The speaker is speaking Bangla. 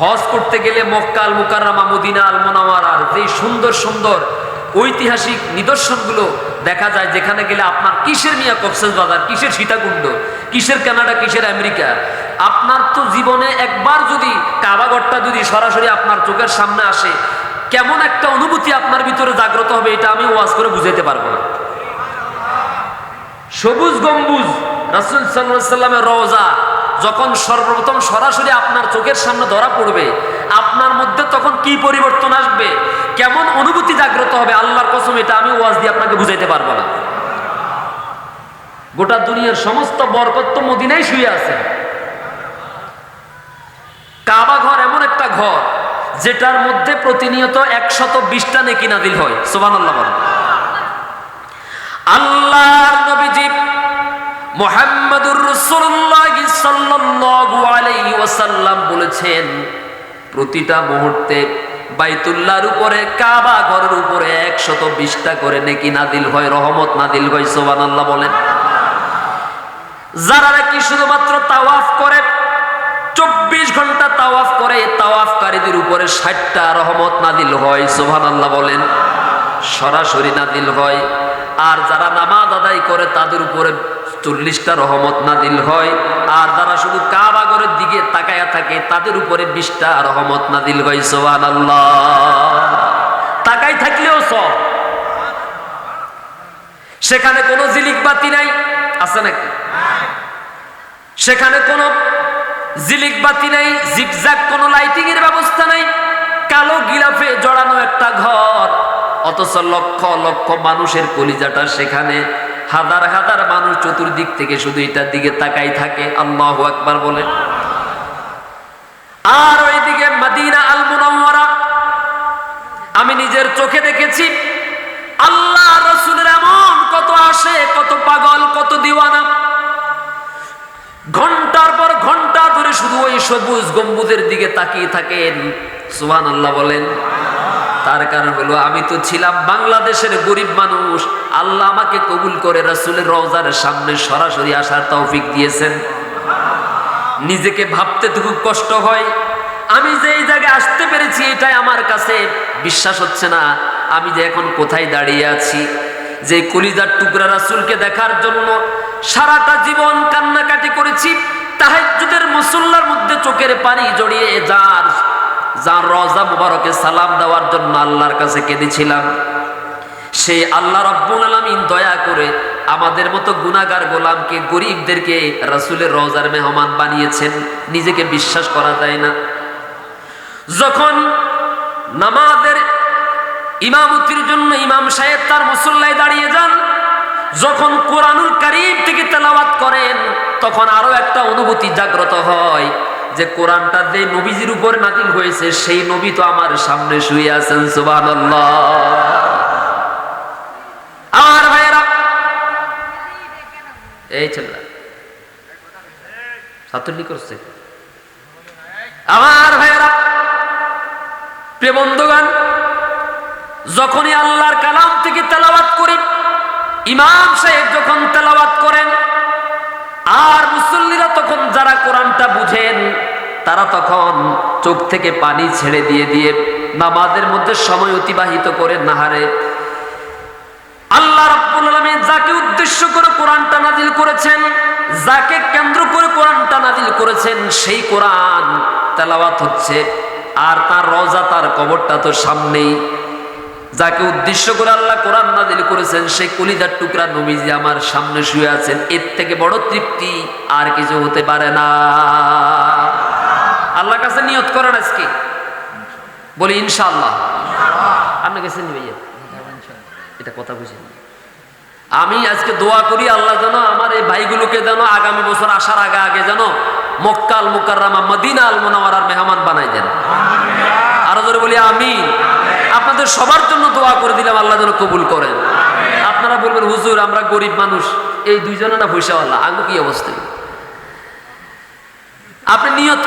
হজ করতে গেলে মক্কাল মুকাররামা, মদিনা আল মোনাওয়ারার যে সুন্দর সুন্দর ঐতিহাসিক নিদর্শনগুলো দেখা যায়, যেখানে গেলে আপনার কিসের মিয়া বাজার, কিসের সীতাকুণ্ড, কিসের কানাডা, কিসের আমেরিকা? আপনার তো জীবনে একবার যদি কাবাগরটা যদি সরাসরি আপনার চোখের সামনে আসে, কেমন একটা অনুভূতি আপনার ভিতরে জাগ্রত হবে, এটা আমি ওয়াজ করে বুঝাইতে পারব না। সবুজ গম্বুজ, রাসুল সাল্লামের রওজা যখন সর্বপ্রথম সরাসরি আপনার চোখের সামনে ধরা পড়বে, আপনার মধ্যে তখন কি পরিবর্তন আসবে? কেমন অনুভূতি জাগ্রত হবে? আল্লাহর কসম, এটা আমি ওয়াজ দিয়ে আপনাকে বুঝাইতে পারব না। গোটা দুনিয়ার সমস্ত বরকত তো মদিনায় শুয়ে আছে। কাবা ঘর এমন একটা ঘর, যেটার মধ্যে প্রতিনিয়ত একশত বিশটা নেকি নাদিল হয়। সোবান আল্লাহ বলেন। আল্লাহর নবীজি মোহাম্মদুর রাসূলুল্লাহ সাল্লাল্লাহু বলেছেন, প্রতিটা মুহূর্তে বাইতুল্লাহর উপরে, কাবা ঘরের উপরে একশত বিশটা করে নেকি নাদিল হয়, রহমত নাদিল হয়, সুবহানাল্লাহ বলেন। যারা নাকি শুধুমাত্র তাওয়াফ করে, চব্বিশ ঘণ্টা তাওয়াফ করে, তাওয়াফকারীদের উপরে ষাটটা রহমত নাদিল হয়, সুবহানাল্লাহ বলেন। সরাসরি নাদিল হয়। আর যারা নামাজ আদায় করে, তাদের উপরে চল্লিশটা রহমত নাদিল হয়। আর যারা শুধু কাবাগরের দিকে তাকায়া থাকে, তাদের উপরে বিশটা রহমত নাদিল হয় সোহান তাকাই থাকলেও সব। সেখানে কোনো জিলিক বাতি নাই, আছে নাকি? সেখানে কোনো জিলিক বাতি নাই জিগজাগ কোনো লাইটিং এর ব্যবস্থা নাই, কালো গিলাফে জড়ানো একটা ঘর। অথচ লক্ষ লক্ষ মানুষের কলিজাটা সেখানে হাজার হাজার মানুষ চতুর্দিক থেকে শুধু এটার দিকে তাকাই থাকে, আল্লাহ একবার বলে। আর ওইদিকে মাদিনা আল মুনাওয়ারা আমি নিজের চোখে দেখেছি, আল্লাহ রসুলের এমন কত আসে, কত পাগল, কত দিওয়ানা। ঘণ্টার পর ঘণ্টা ধরে শুধু ওই সবুজ গম্বুদের দিকে তাকিয়ে থাকেন সুহান আল্লাহ বলেন। তার কারণ হলো, আমি তো ছিলাম বাংলাদেশের গরিব মানুষ। আল্লাহ আমাকে কবুল করে রাসুলের রওজার সামনে সরাসরি আসার তৌফিক দিয়েছেন। নিজেকে ভাবতে তো খুব কষ্ট হয়। আমি যে এই জায়গায় আসতে পেরেছি, এটাই আমার কাছে বিশ্বাস হচ্ছে না। আমি যে এখন কোথায় দাঁড়িয়ে আছি, যে কলিজার টুকরা রাসুলকে দেখার জন্য সারাটা জীবন কান্নাকাটি করেছি, তাহাজ্জুদের মুসল্লার মধ্যে চোখের পানি জড়িয়ে যার যার রজা মুবারকে সালাম দেওয়ার জন্য আল্লাহর কাছে কেঁদেছিলাম। সেই আল্লাহ রব্বুল আলামিন দয়া করে আমাদের মতো গুনাহগার গোলামকে, গরিবদেরকে রাসূলের রজার মেহমান বানিয়েছেন। নিজেকে বিশ্বাস করা যায় না। যখন নামাজের ইমামতির জন্য ইমাম সাহেব তার মুসল্লায় দাঁড়িয়ে যান, যখন কোরআনুল কারীম থেকে তেলাওয়াত করেন, তখন আরও একটা অনুভূতি জাগ্রত হয়। যে কোরআনটা যে নবীজির উপর নাজিল হয়েছে, সেই নবী তো আমার সামনে শুয়ে আছেন, সুবহানাল্লাহ। আমার ভাইয়েরা, এই করছে। আমার ভাইয়েরা, প্রিয় বন্ধুগণ, যখনই আল্লাহর কালাম থেকে তেলাওয়াত করি, ইমাম সাহেব যখন তেলাওয়াত করেন, আর মুসল্লিরা তখন তারা তখন চোখ থেকে পানি ছেড়ে দিয়ে দিয়ে নামাজের মধ্যে সময় অতিবাহিত করে নাহারে, আল্লাহ যাকে উদ্দেশ্য করে কোরআনটা নাজিল করেছেন, যাকে কেন্দ্র করে কোরআনটা নাজিল করেছেন, সেই কোরআন তেলাওয়াত হচ্ছে। আর তার রজা তার কবরটা তো সামনেই। যাকে উদ্দেশ্য করে আল্লাহ কোরআন নাজিল করেছেন সেই কলিদার টুকরা নবীজি আমার সামনে শুয়ে আছেন। এর থেকে বড় তৃপ্তি আর কিছু হতে পারে না। আল্লাহ কাছে নিয়ত করেন আজকে? বলি, ইনশাআল্লাহ। আপনি গেছেন ভাইয়া? এটা কথা বুঝি আমি আজকে দোয়া করি আল্লাহ যেন আমার এই ভাইগুলোকে যেন আগামী বছর আসার আগে আগে যেন মক্কাল মুকাররামা মদিনা আল মোনাওয়ারার মেহমান বানাই দেন। আরও জোরে বলি আমি আপনাদের সবার জন্য দোয়া করে দিলাম আল্লাহ যেন কবুল করেন। আপনারা বলবেন, হুজুর, আমরা গরিব মানুষ। এই দুইজনে না পয়সাওয়ালা আগে কি অবস্থা? আপনি নিয়ত